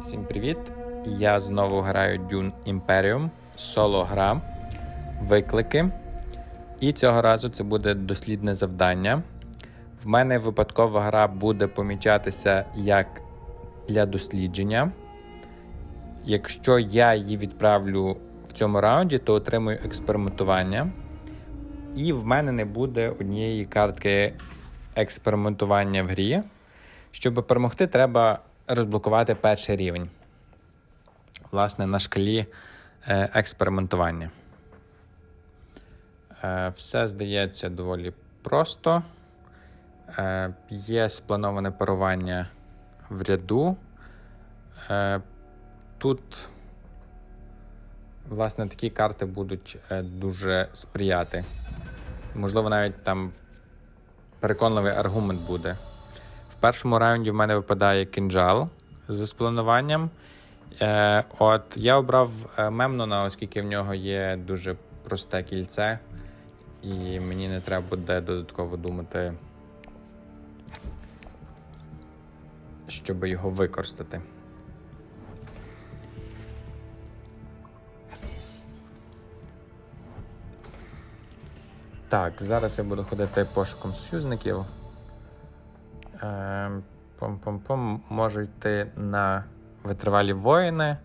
Всім привіт! Я знову граю Dune Imperium, соло гра, виклики. І цього разу це буде дослідне завдання. В мене випадкова гра буде помічатися як для дослідження. Якщо я її відправлю в цьому раунді, то отримую експериментування. І в мене не буде однієї картки експериментування в грі. Щоб перемогти, треба розблокувати перший рівень. Власне, на шкалі е, експериментування. Е, все здається доволі просто. Е, є сплановане парування в ряду. Тут, власне, такі карти будуть дуже сприяти. Можливо, навіть там переконливий аргумент буде. Першому раунді в мене випадає кінжал з сплануванням. Е, от я обрав е, Мемнона, оскільки в нього є дуже просте кільце, і мені не треба буде додатково думати, щоб його використати. Так, зараз я буду ходити пошуком союзників. Е, Пом-пом-пом, можу йти на витривалі воїни,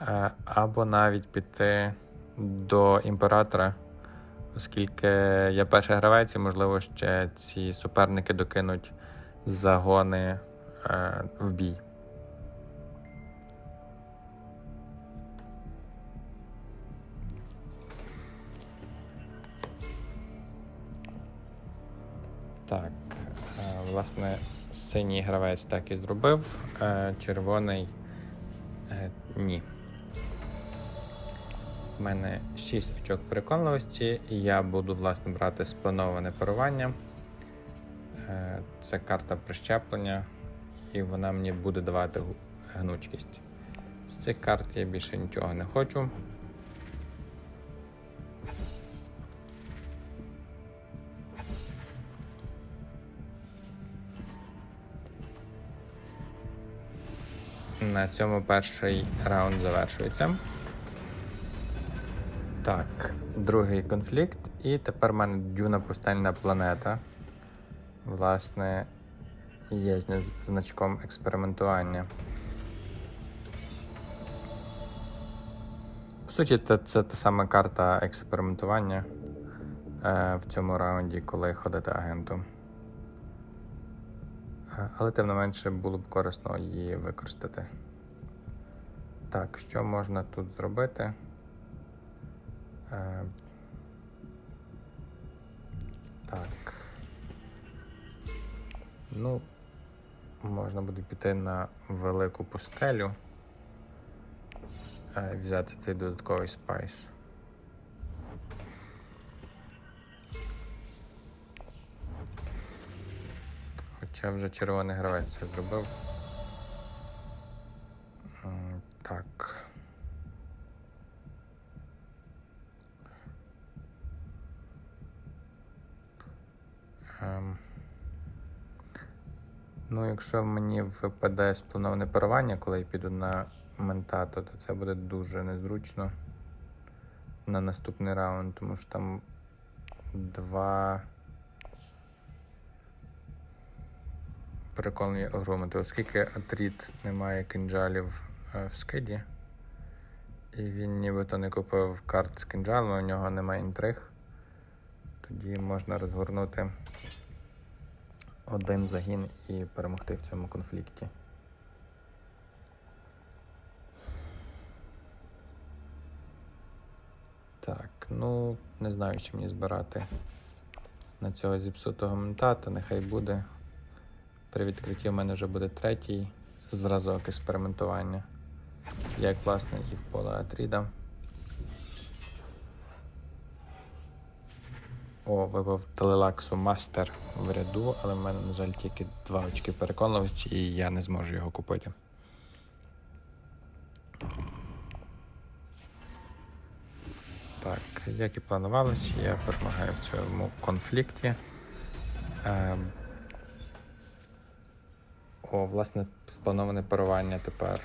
е, або навіть піти до імператора, оскільки я перший гравець, і, можливо, ще ці суперники докинуть загони е, в бій. Так, власне, синій гравець так і зробив, е, червоний е, ні. У мене 6 очок переконливості, і я буду власне брати сплановане парування. Е, Це карта прищеплення, і вона мені буде давати гнучкість. З цих карт я більше нічого не хочу. На цьому перший раунд завершується. Так, другий конфлікт. І тепер в мене дюна пустельна планета. Власне, є з значком експериментування. По суті, це, та сама карта експериментування е, в цьому раунді, коли ходити агенту. Е, Але тим не менше було б корисно її використати. Так, що можна тут зробити? Е, Так. Ну, можна буде піти на велику пустелю. е, Взяти цей додатковий спайс. Хоча вже червоний гравець це зробив. Так. Ем. Ну, якщо мені випадає сплановане парування, коли я піду на ментато, то це буде дуже незручно на наступний раунд, тому що там два. переконані аргументи, оскільки Атріт не має кинджалів в скиді, і він нібито не купив карт з кинджалами, у нього немає інтриг, тоді можна розгорнути один загін і перемогти в цьому конфлікті. Так, ну не знаю, чи мені збирати на цього зіпсутого ментата, нехай буде. При відкритті в мене вже буде третій зразок експериментування. Як, власне, і в поле Атріда. О, вибив Телелаксу Мастер в ряду, але в мене, на жаль, тільки два очки переконливості, і я не зможу його купити. Так, як і планувалося, я перемагаю в цьому конфлікті. Ем, О, власне, сплановане парування тепер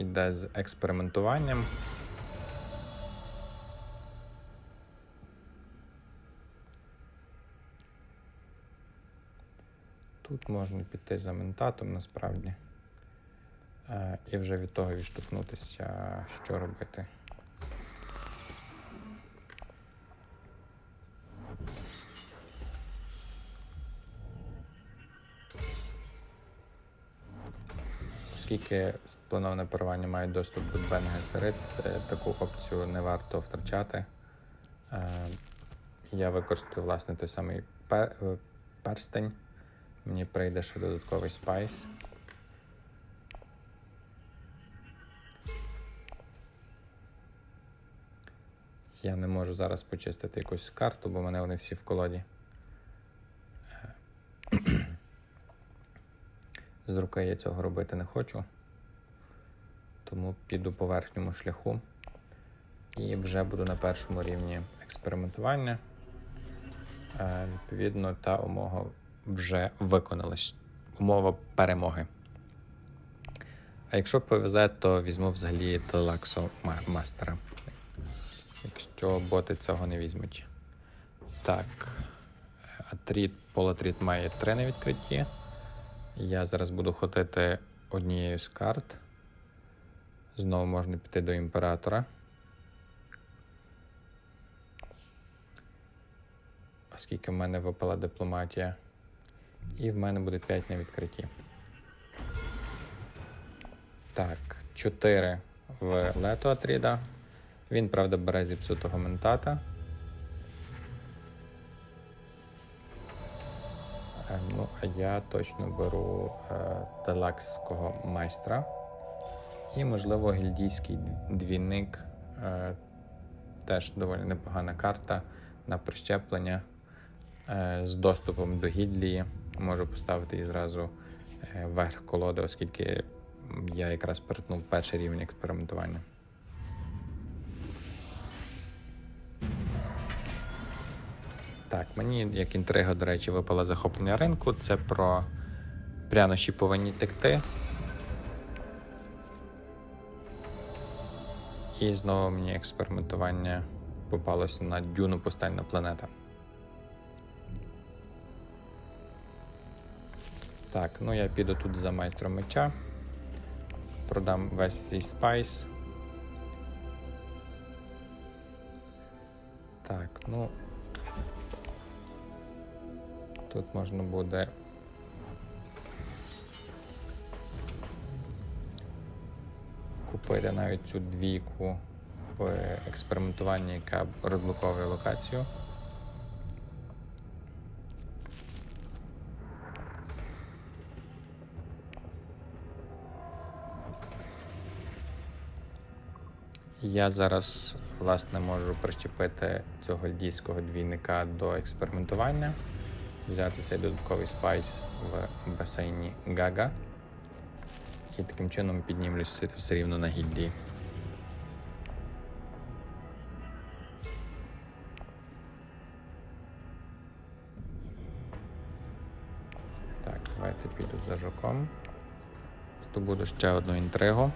йде з експериментуванням. Тут можна піти за ментатом насправді. Е, І вже від того відштовхнутися, що робити. Оскільки сплановане парування має доступ до Бенгесерит, таку опцію не варто втрачати. Е, Я використаю власне той самий е, перстень. Мені прийде ще додатковий спайс. Я не можу зараз почистити якусь карту, бо мене вони всі в колоді. Е, З руки я цього робити не хочу. Тому піду по верхньому шляху і вже буду на першому рівні експериментування. Е, Відповідно, та умова вже виконалась. Умова перемоги. А якщо повезе, то візьму взагалі Телаксо Мастера. Якщо боти цього не візьмуть. Так. Атріт, полатріт має три на відкритті. Я зараз буду ходити однією з карт. Знову можна піти до імператора. Оскільки в мене випала дипломатія. І в мене буде 5 на відкритті. Так, 4 в лето Атріда. Він, правда, бере зіпсутого ментата. Ну, а я точно беру е, телакського майстра. І, можливо, гільдійський двійник. Е, теж доволі непогана карта на прищеплення е, з доступом до гільдії. Можу поставити її зразу е, вверх колоди, оскільки я якраз перетнув перший рівень експериментування. Так, мені як інтрига, до речі, випало захоплення ринку. Це про прянощі повинні текти. І знову мені експериментування попалося на дюну пустельна планета. Так, ну я піду тут за майстром меча. Продам весь свій спайс. Так, ну. Тут можна буде. Купити навіть цю двійку в експериментуванні, яка розблоковує локацію. Я зараз, власне, можу прищепити цього льдійського двійника до експериментування, взяти цей додатковий спайс в басейні Гага. І таким чином піднімлюся все рівно на гільдії. Так, давайте піду за жуком. Тут буду ще одну інтригу.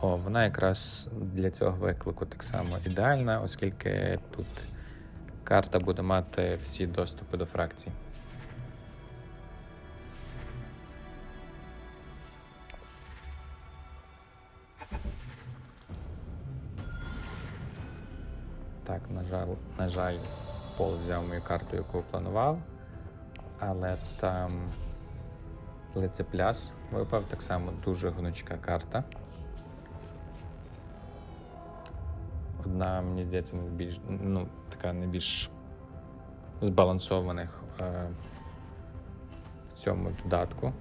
О, вона якраз для цього виклику так само ідеальна, оскільки тут карта буде мати всі доступи до фракцій. Так, на жаль, на жаль, Пол взяв мою карту, яку планував, але там лицепляс випав так само дуже гнучка карта. Одна, мені здається, найбільш, ну, така найбільш збалансованих е, в цьому додатку.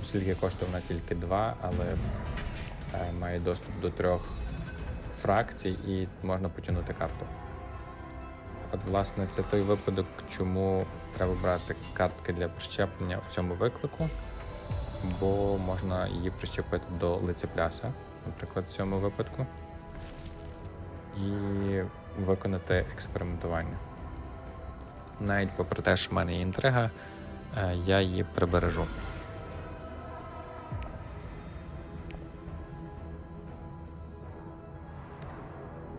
Оскільки коштує вона тільки два, але е, має доступ до трьох фракцій і можна потягнути карту. От, власне, це той випадок, чому треба брати картки для прищеплення у цьому виклику, бо можна її прищепити до лицепляса, наприклад, в цьому випадку, і виконати експериментування. Навіть попри те, що в мене є інтрига, е, я її прибережу.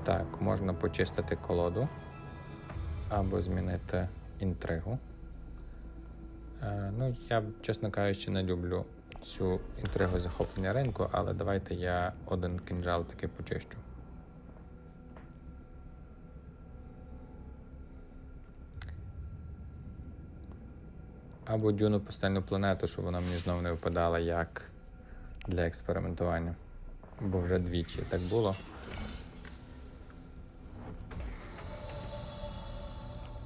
Так, можна почистити колоду або змінити інтригу. Е, ну, я, чесно кажучи, не люблю цю інтригу захоплення ринку, але давайте я один кінжал таки почищу. Або дюну пустельну планету, щоб вона мені знову не випадала як для експериментування. Бо вже двічі так було.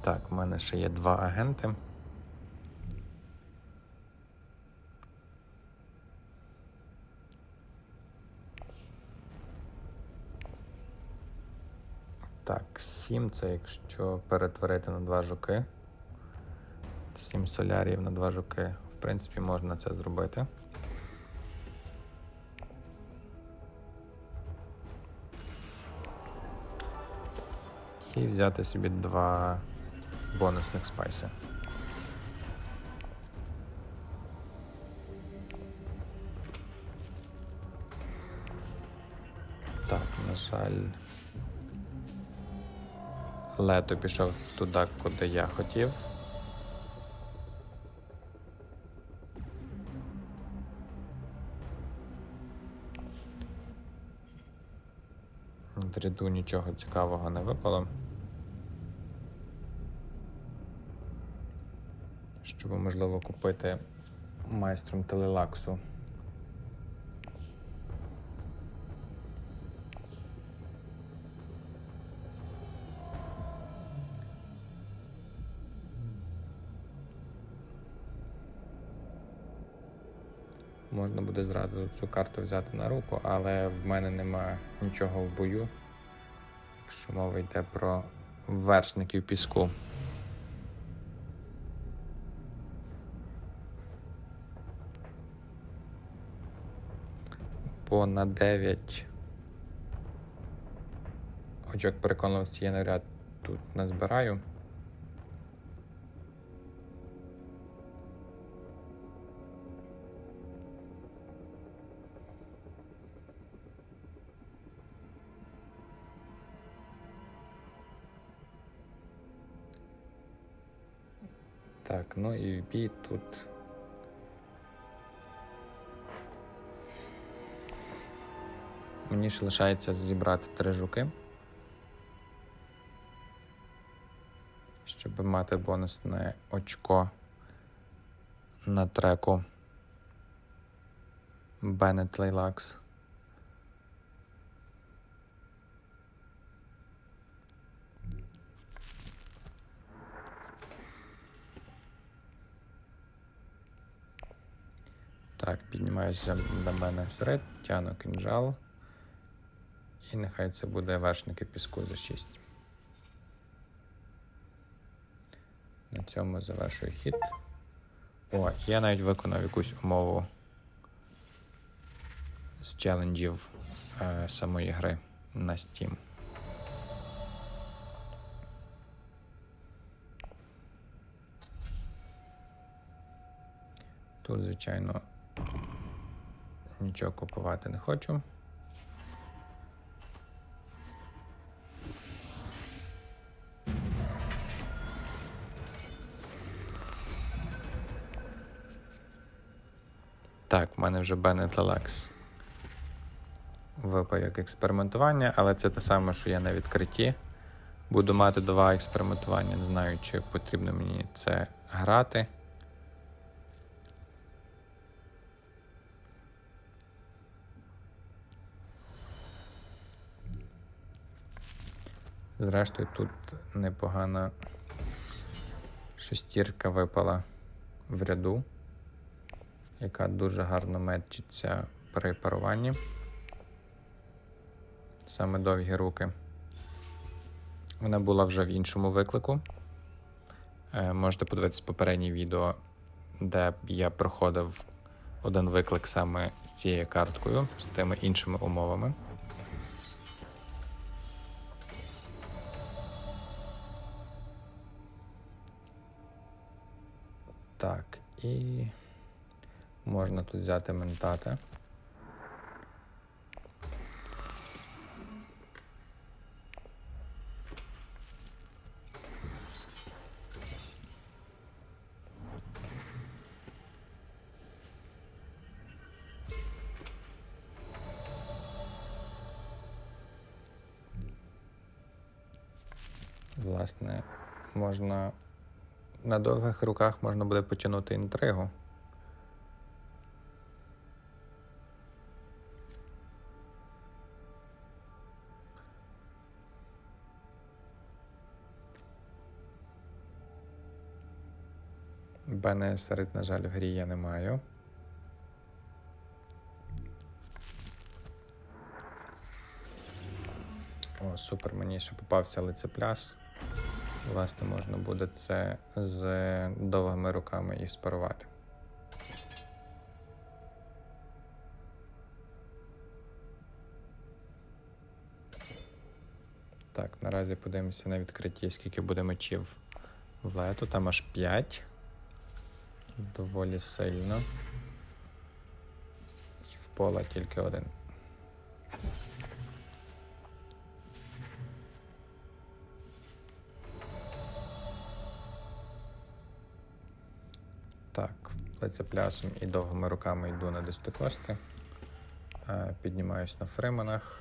Так, в мене ще є два агенти. Так, 7 це якщо перетворити на два жуки. 7 солярів на два жуки. В принципі, можна це зробити. І взяти собі два бонусних спайси. Так, на жаль. Лето пішов туди, куди я хотів. Ряду нічого цікавого не випало. Щоб можливо купити майстром телелаксу. Можна буде зразу цю карту взяти на руку, але в мене нема нічого в бою. Якщо мова йде про вершників піску. Бо на 9 очок переконливості я навряд тут не ну і бій тут. Мені ще лишається зібрати три жуки. Щоб мати бонусне очко на треку Bennett Lilacs. Так, піднімаюся до мене всеред, тяну кинжал. І нехай це буде вершники піску за 6. На цьому завершую хід. О, я навіть виконав якусь умову з челенджів е, самої гри на Steam. Тут, звичайно, нічого купувати не хочу. Так, в мене вже Bennett Alex випав як експериментування, але це те саме, що я на відкритті. Буду мати два експериментування, не знаю, чи потрібно мені це грати. Зрештою, тут непогана шестірка випала в ряду, яка дуже гарно метчиться при паруванні. Саме довгі руки. Вона була вже в іншому виклику. Е, можете подивитися попереднє відео, де я проходив один виклик саме з цією карткою, з тими іншими умовами. і можна тут взяти ментата. Власне, можна на довгих руках можна буде потягнути інтригу. Бене серед, на жаль, в грі я не маю. О, супер, мені ще попався лицепляс. Власне, можна буде це з довгими руками і спарувати. Так, наразі подивимося на відкритті, скільки буде мечів в лету. Там аж 5. Доволі сильно. І в пола тільки один. Так, лицеплясом і довгими руками йду на десятикости. Е, Піднімаюсь на фриманах.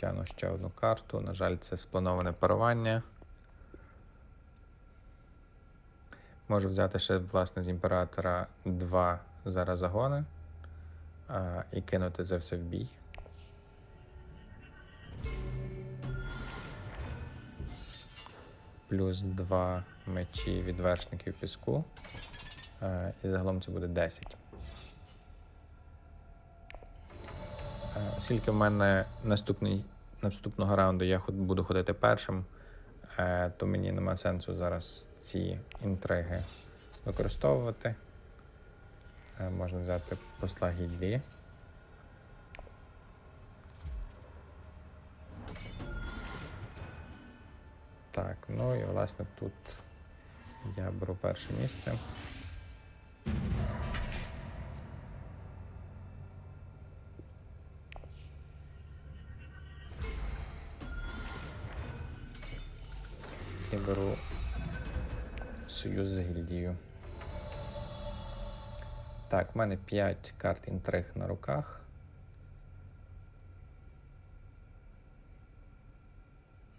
Тягну ще одну карту. На жаль, це сплановане парування. Можу взяти ще, власне, з імператора два зараз загони а, і кинути це все в бій. Плюс два мечі від вершників піску. А, і загалом це буде 10. А, Оскільки в мене наступний, наступного раунду я буду ходити першим, е, то мені нема сенсу зараз ці інтриги використовувати. Е, Можна взяти посла гільдії. Так, ну і власне тут я беру перше місце. Так, в мене 5 карт інтриг на руках.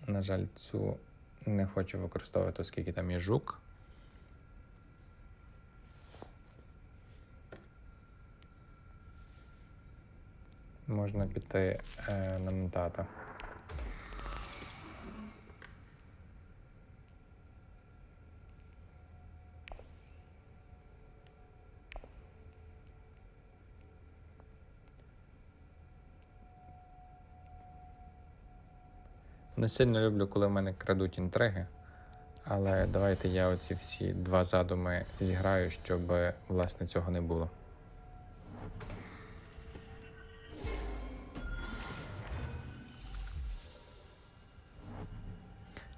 На жаль, цю не хочу використовувати, оскільки там є жук. Можна піти е, на ментата. Не сильно люблю, коли в мене крадуть інтриги. Але давайте я оці всі два задуми зіграю, щоб власне цього не було.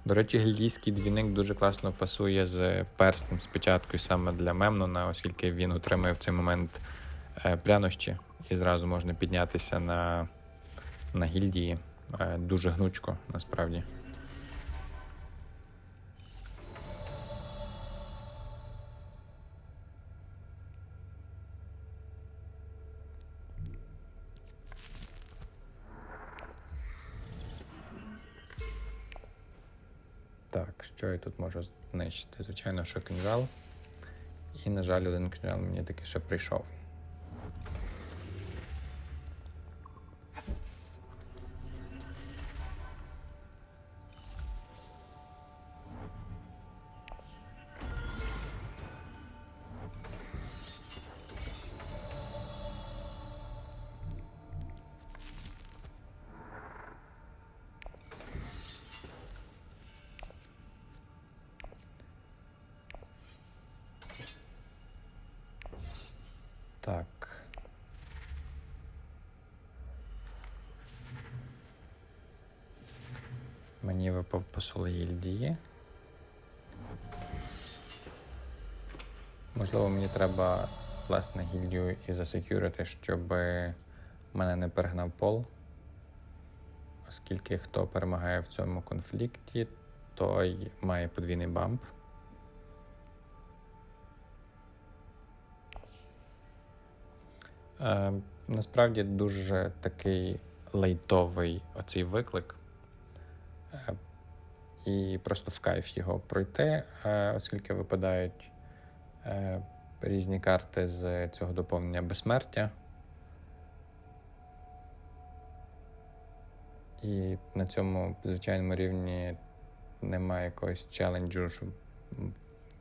До речі, гільдійський двійник дуже класно пасує з перстнем спочатку саме для Мемнона, оскільки він отримує в цей момент е, прянощі і зразу можна піднятися на, на гільдії. Е, Дуже гнучко, насправді. Так, що я тут можу знищити? Звичайно, що кинжал. І, на жаль, один кинжал мені таки ще прийшов. Посол. Можливо, мені треба власне гільдію і засекюрити, щоб мене не перегнав пол. Оскільки хто перемагає в цьому конфлікті, той має подвійний бамп. Е, насправді дуже такий лейтовий оцей виклик. І просто в кайф його пройти, е, оскільки випадають е, різні карти з цього доповнення безсмертя. І на цьому звичайному рівні немає якогось челенджу, що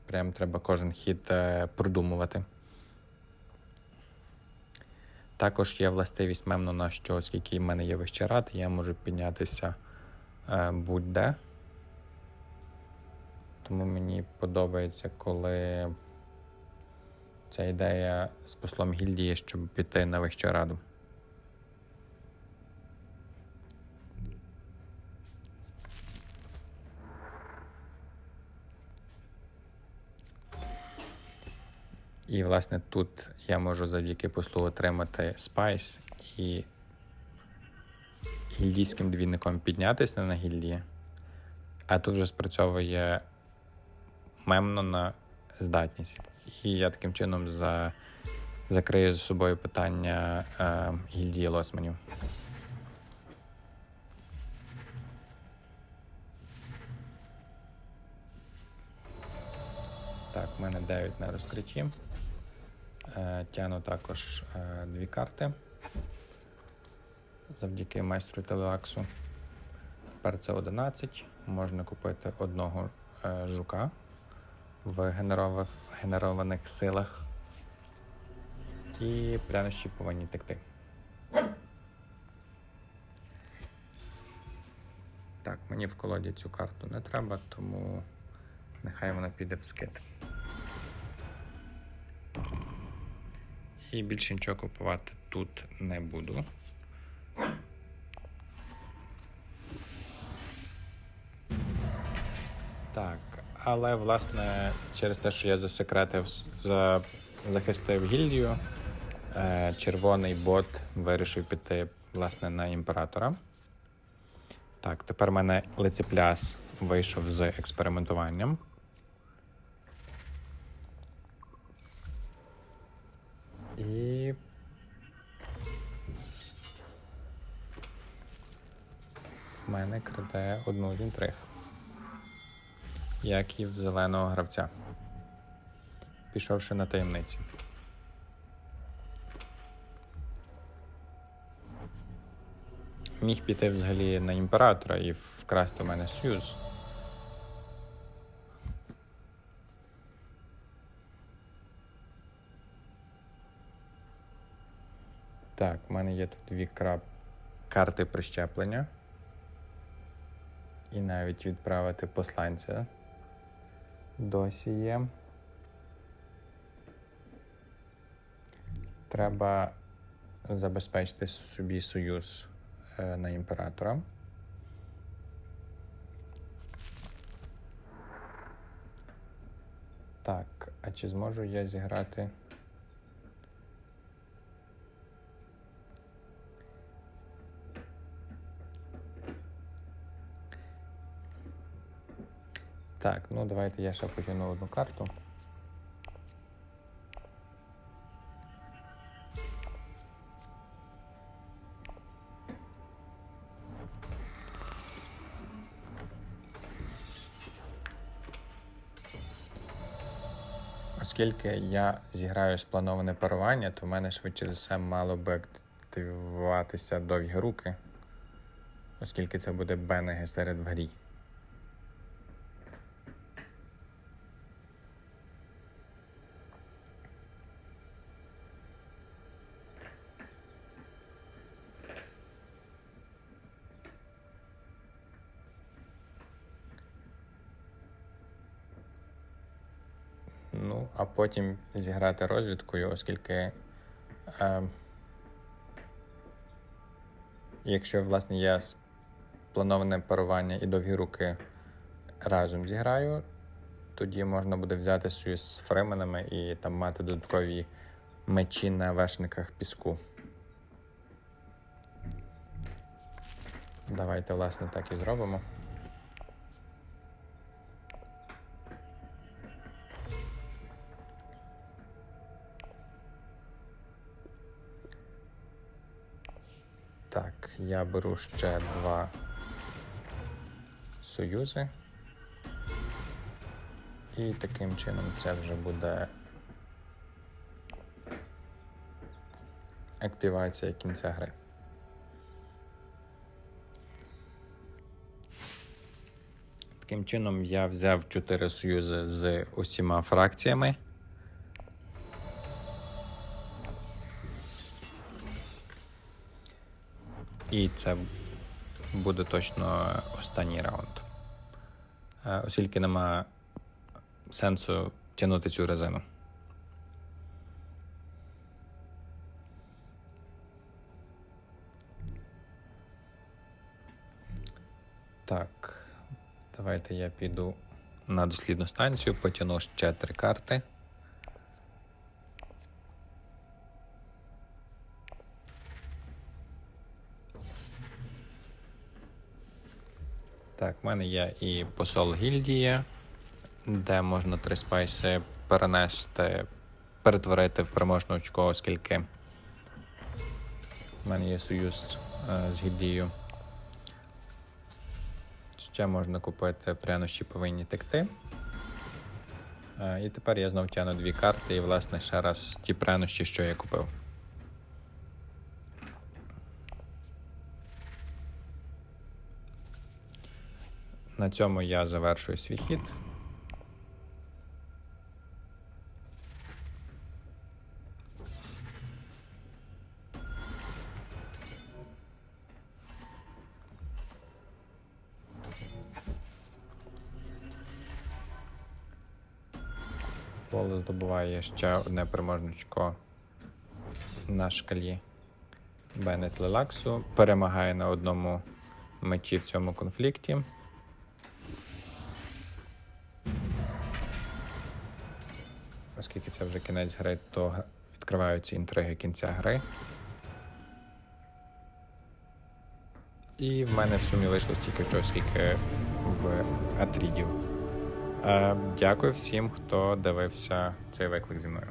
прям треба кожен хід е, продумувати. Також є властивість Мемнона, що оскільки в мене є вищий рад, я можу піднятися будь-де. Тому мені подобається, коли ця ідея з послом гільдії, щоб піти на вищу раду. І, власне, тут я можу завдяки послу отримати спайс і гільдійським двійником піднятися на гільдії. А тут вже спрацьовує мемно на здатність. І я таким чином за... закрию за собою питання е, гільдії лоцманів. Так, в мене 9 на розкритті. Е, Тяну також е, дві карти завдяки майстру телеаксу. Тепер це 11. Можна купити одного е, жука в генерованих, силах. І прянощі повинні текти. Так, мені в колоді цю карту не треба, тому нехай вона піде в скид. І більше нічого купувати тут не буду. Але власне через те, що я засекретив, за, захистив гільдію, е, червоний бот вирішив піти власне на імператора. Так, тепер в мене лицепляс вийшов з експериментуванням. І. В мене краде одну з інтриг. Як і в зеленого гравця. Пішовши на таємниці. Міг піти взагалі на імператора і вкрасти в мене союз. Так, в мене є тут дві крап... карти прищеплення. І навіть відправити посланця досі є. Треба забезпечити собі союз е, на імператора. Так, а чи зможу я зіграти? Так, ну давайте я ще потягну одну карту. Оскільки я зіграю сплановане парування, то в мене швидше за все мало би активуватися довгі руки, оскільки це буде бенеги серед в грі. Ну, а потім зіграти розвідкою, оскільки, е, якщо, власне, я сплановане парування і довгі руки разом зіграю, тоді можна буде взяти союз з фременами і там мати додаткові мечі на вершниках піску. Давайте, власне, так і зробимо. Я беру ще два союзи І таким чином це вже буде активація кінця гри. Таким чином я взяв 4 союзи з усіма фракціями. І це буде точно останній раунд. Е, Оскільки нема сенсу тягнути цю резину. Так, давайте я піду на дослідну станцію, потягну ще три карти. Так, в мене є і посол гільдії, де можна три спайси перенести, перетворити в переможне очко, оскільки в мене є союз е, з гільдією. Ще можна купити прянощі повинні текти. Е, І тепер я знов тягну дві карти і, власне, ще раз ті прянощі, що я купив. На цьому я завершую свій хід. Поле здобуває ще одне переможничко на шкалі Беннет Лелаксу. Перемагає на одному мечі в цьому конфлікті. Оскільки це вже кінець гри, то відкриваються інтриги кінця гри. І в мене в сумі вийшло стільки чого, скільки в Атрідів. Е, Дякую всім, хто дивився цей виклик зі мною.